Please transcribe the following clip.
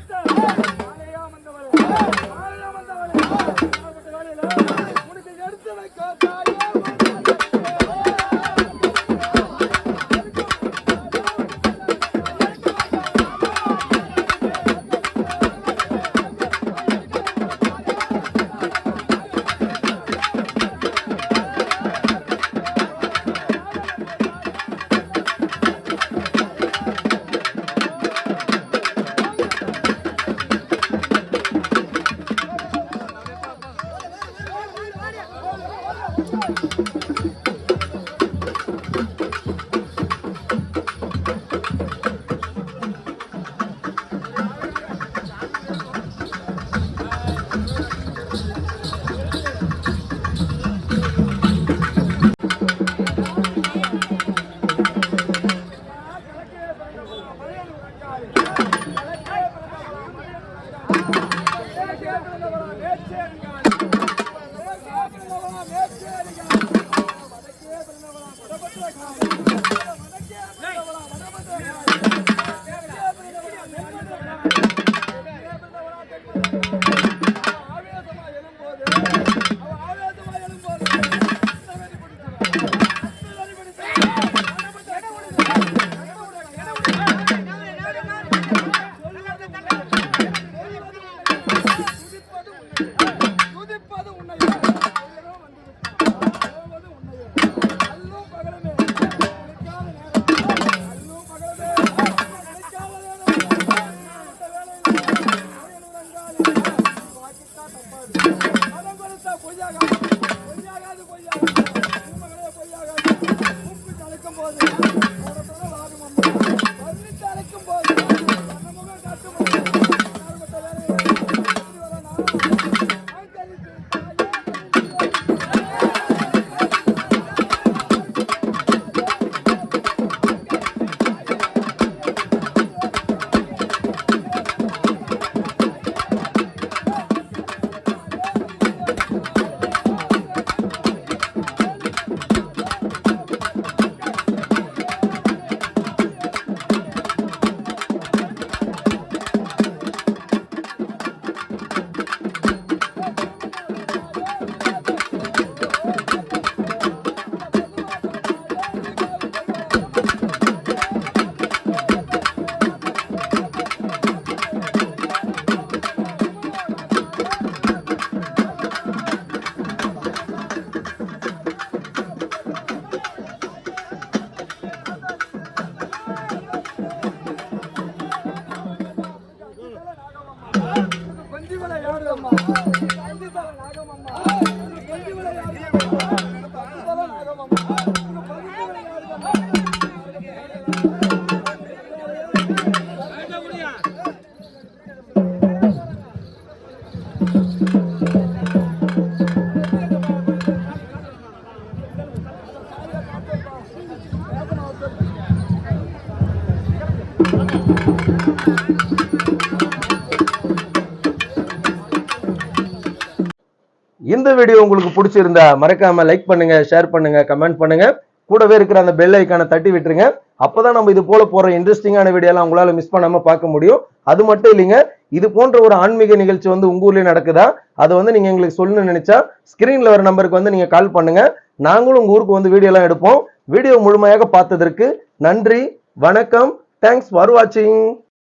மண்ட ஓட்ட வந்தவளே பொய்யாகாது. உப்பு போது கொஞ்சி விளையாடுதம்மா கொஞ்சி தல நாகமம்மா கொஞ்சி விளையாடுதம்மா பத்து தல நாகமம்மா கொஞ்சி விளையாடுதம்மா இந்த வீடியோ உங்களுக்கு பிடிச்சிருந்தா மறக்காம லைக் பண்ணுங்க ஷேர் பண்ணுங்க கமெண்ட் பண்ணுங்க. கூடவே இருக்கிற அந்த பெல் ஐக்கானை தட்டி விட்டுருங்க. அப்போதான் நம்ம இது போல போற இன்ட்ரெஸ்டிங்கான வீடியோலாம் உங்களால மிஸ் பண்ணாம பார்க்க முடியும். அது மட்டும் இல்லைங்க இது போன்ற ஒரு ஆன்மீக நிகழ்ச்சி வந்து உங்க ஊர்லயே நடக்குதா? அதை வந்து நீங்க எங்களுக்கு சொல்லணும்னு நினைச்சா ஸ்கிரீன்ல வர நம்பருக்கு வந்து நீங்க கால் பண்ணுங்க. நாங்களும் உங்க ஊருக்கு வந்து வீடியோ எடுப்போம். வீடியோ முழுமையாக பார்த்ததற்கு நன்றி வணக்கம். தேங்க்ஸ் ஃபார் வாட்சிங்